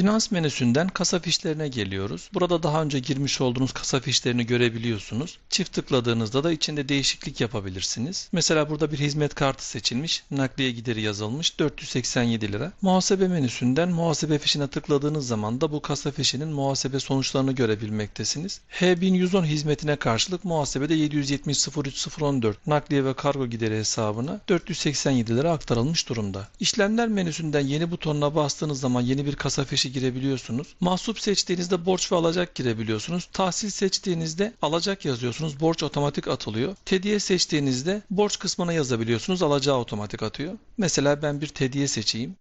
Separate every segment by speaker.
Speaker 1: Finans menüsünden kasa fişlerine geliyoruz. Burada daha önce girmiş olduğunuz kasa fişlerini görebiliyorsunuz. Çift tıkladığınızda da içinde değişiklik yapabilirsiniz. Mesela burada bir hizmet kartı seçilmiş. Nakliye gideri yazılmış 487 lira. Muhasebe menüsünden muhasebe fişine tıkladığınız zaman da bu kasa fişinin muhasebe sonuçlarını görebilmektesiniz. H1110 hizmetine karşılık muhasebede 770 03 014 nakliye ve kargo gideri hesabına 487 lira aktarılmış durumda. İşlemler menüsünden yeni butonuna bastığınız zaman yeni bir kasa fişi girebiliyorsunuz. Mahsup seçtiğinizde borç ve alacak girebiliyorsunuz. Tahsil seçtiğinizde alacak yazıyorsunuz. Borç otomatik atılıyor. Tediye seçtiğinizde borç kısmına yazabiliyorsunuz. Alacağı otomatik atıyor. Mesela ben bir tediye seçeyim.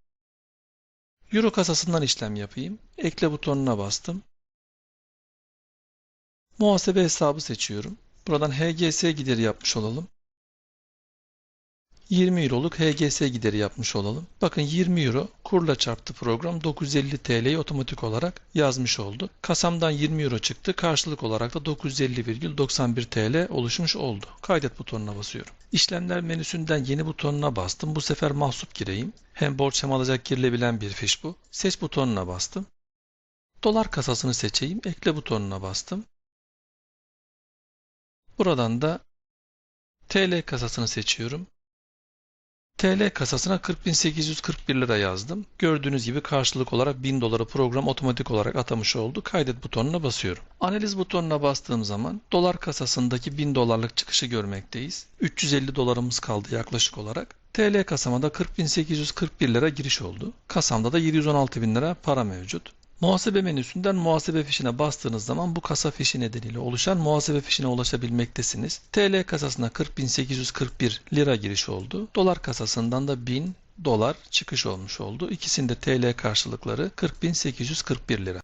Speaker 1: Euro kasasından işlem yapayım. Ekle butonuna bastım. Muhasebe hesabı seçiyorum. Buradan HGS gideri yapmış olalım. 20 euroluk HGS gideri yapmış olalım. Bakın 20 euro kurla çarptı program 950 TL'yi otomatik olarak yazmış oldu. Kasamdan 20 euro çıktı. Karşılık olarak da 950,91 TL oluşmuş oldu. Kaydet butonuna basıyorum. İşlemler menüsünden yeni butonuna bastım. Bu sefer mahsup gireyim. Hem borç hem alacak girilebilen bir fiş bu. Seç butonuna bastım. Dolar kasasını seçeyim. Ekle butonuna bastım. Buradan da TL kasasını seçiyorum. TL kasasına 40.841 lira yazdım. Gördüğünüz gibi karşılık olarak 1000 doları program otomatik olarak atamış oldu. Kaydet butonuna basıyorum. Analiz butonuna bastığım zaman dolar kasasındaki 1000 dolarlık çıkışı görmekteyiz. 350 dolarımız kaldı yaklaşık olarak. TL kasama da 40.841 lira giriş oldu. Kasamda da 716.000 lira para mevcut. Muhasebe menüsünden muhasebe fişine bastığınız zaman bu kasa fişi nedeniyle oluşan muhasebe fişine ulaşabilmektesiniz. TL kasasına 40.841 lira giriş oldu. Dolar kasasından da 1000 dolar çıkış olmuş oldu. İkisinde TL karşılıkları 40.841 lira.